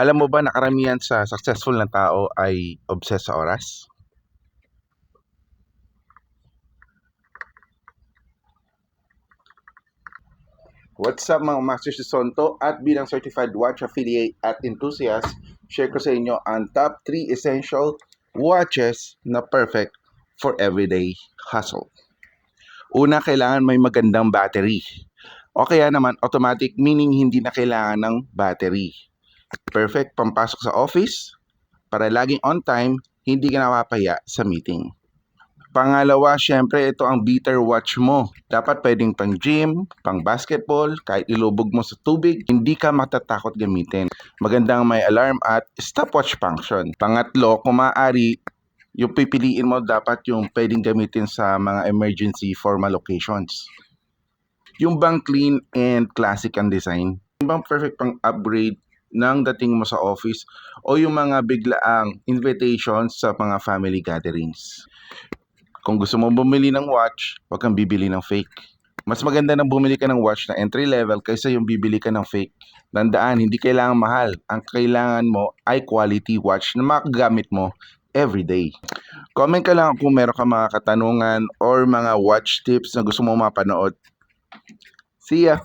Alam mo ba na karamihan sa successful na tao ay obsessed sa oras? What's up mga Masters de Sonto at bilang Certified Watch Affiliate at Enthusiast, share ko sa inyo ang top 3 essential watches na perfect for everyday hustle. Una, kailangan may magandang battery. O kaya naman automatic meaning hindi na kailangan ng battery. Perfect pampasok sa office para laging on time, hindi ka napapahiya sa meeting. Pangalawa, syempre ito ang beater watch mo. Dapat pwedeng pang gym, pang basketball, kahit ilubog mo sa tubig, hindi ka matatakot gamitin. Magandang may alarm at stopwatch function. Pangatlo, kung maaari, yung pipiliin mo dapat yung pwedeng gamitin sa mga emergency formal occasions. Yung bang clean and classic ang design. Yung bang perfect pang upgrade ng dating mo sa office o yung mga biglaang invitations sa mga family gatherings. Kung gusto mo bumili ng watch, huwag kang bibili ng fake. Mas maganda nang bumili ka ng watch na entry level kaysa yung bibili ka ng fake. Tandaan, hindi kailangan mahal. Ang kailangan mo ay quality watch na makagamit mo every day. Comment ka lang kung meron ka mga katanungan or mga watch tips na gusto mo mapanood. See ya!